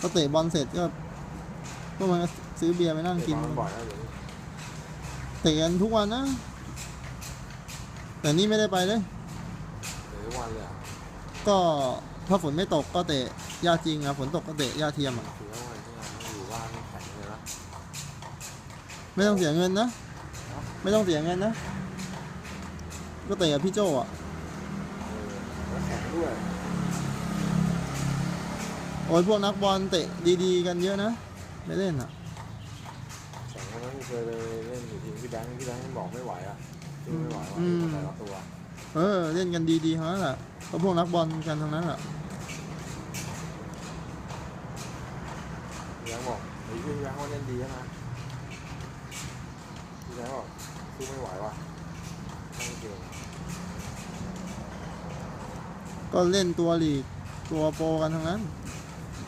ก็เตะบอลเสร็จก็พวกมันก็ซื้อเบียร์ไปนั่งเตะกินบอลบ่อยนะเดี๋ยวนี้เตะกันทุกวันนะ แต่นี่ไม่ได้ไปเลย เตะทุกวันเลยอะก็ถ้าฝนไม่ตกก็เตะหญ้าจริงอะฝนตกก็เตะหญ้าเทียมอะถือว่าวันที่เราไม่อยู่บ้านไม่แข็งเลยนะไม่ต้องเสียเงินนะ ไม่ต้องเสียเงินนะ ก็เตะกับพี่โจอะเออแล้วแข็งด้วย โอ้ยพวกนักบอลเตะดีๆ กันเยอะนะ ไม่เล่นอะแข็งวันนั้นกูเคยไปเล่นอยู่ทีมพี่แบงค์พี่แบงค์บอกไม่ไหวอะสู้ไม่ไหวว่ะแต่ละตัวเออ เล่นกันดีๆทั้งนั้นแหละก็พวกนักบอลกันทั้งนั้นแหละพี่แบงค์บอกเฮ้ยพี่แบงค์ว่าเล่นดีนะพี่แบงค์บอกสู้ไม่ไหวว่ะต้องเก่งก็เล่นตัวลีกตัวโปรกันทั้งนั้นเ